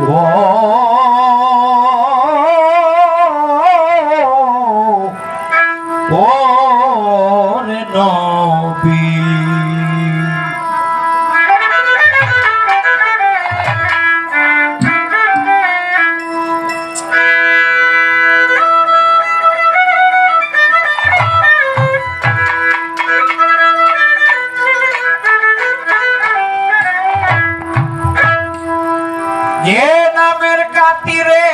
我。যে নামের কাতিরে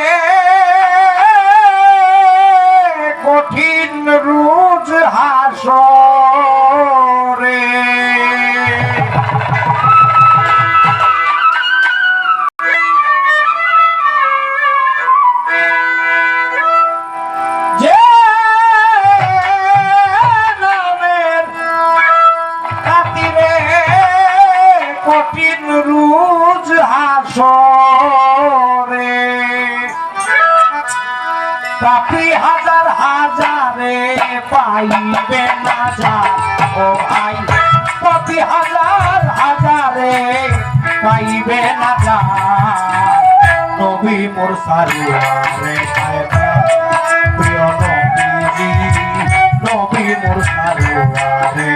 কঠিন রুজ হাস কঠিন রুজ পাইবে না যা। ও আই প্রতি হাজার হাজারে পাইবে না যা। নবী মোর সারিয়ারে প্রিয় নবী নবী মোর সারিয়ারে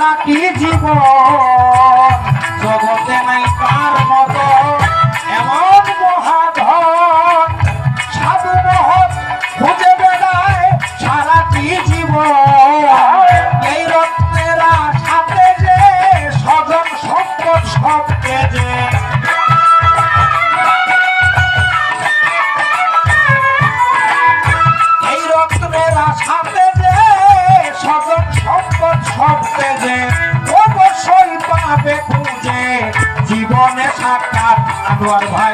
নাকি জীব জগতে নাই তার মত এমন মহাধন। সাধু মহৎ খুঁজে বেড়ায় সারাটি জীবন? Dua.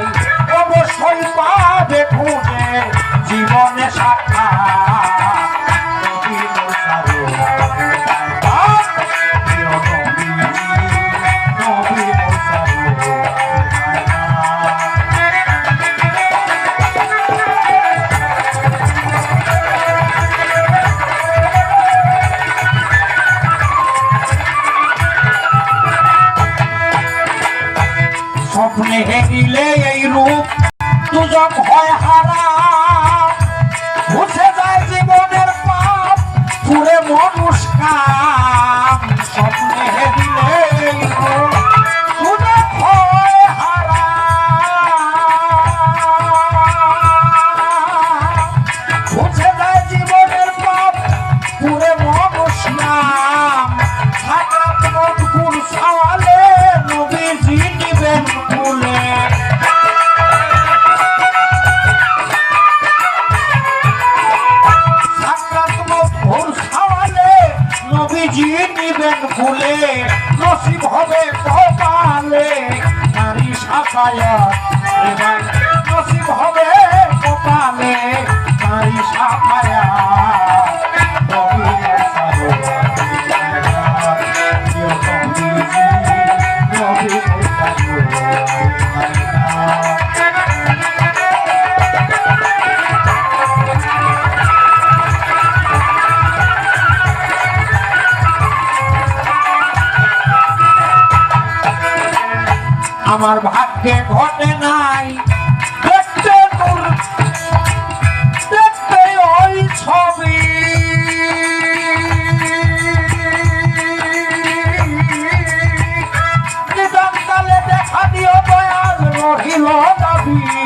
Yeah. তোর ভাগ্যে ঘটে নাই। দেখতে তোর দেখতে ওই ছবি। দেখা দিও দয়াল রহিল দাবি।